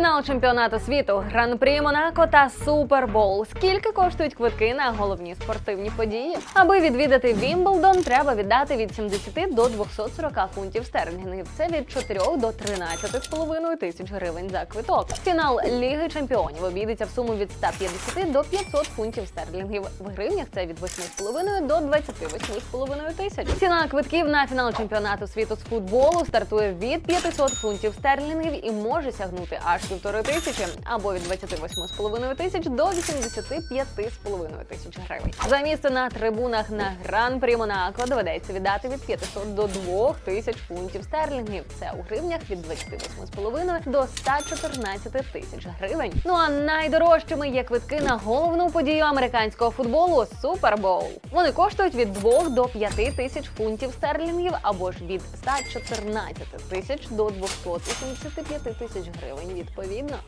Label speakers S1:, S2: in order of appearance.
S1: Фінал чемпіонату світу, гран-прі Монако та Супербоул. Скільки коштують квитки на головні спортивні події? Аби відвідати Вімблдон, треба віддати від 70 до 240 фунтів стерлінгів. Це від 4 до 13,5 тисяч гривень за квиток. Фінал Ліги Чемпіонів обійдеться в суму від 150 до 500 фунтів стерлінгів. В гривнях це від 8,5 до 28,5 тисяч. Ціна квитків на фінал чемпіонату світу з футболу стартує від 500 фунтів стерлінгів і може сягнути аж півтори тисячі або від 28,5 тисяч до 85,5 тисяч гривень. За місце на трибунах на гран-прі Монако доведеться віддати від 500 до 2 тисяч фунтів стерлінгів. Це у гривнях від 28,5 до 114 тисяч гривень. Ну а найдорожчими є квитки на головну подію американського футболу Супербоул. Вони коштують від 2 до 5 тисяч фунтів стерлінгів або ж від 114 тисяч до 285 тисяч гривень відповідно.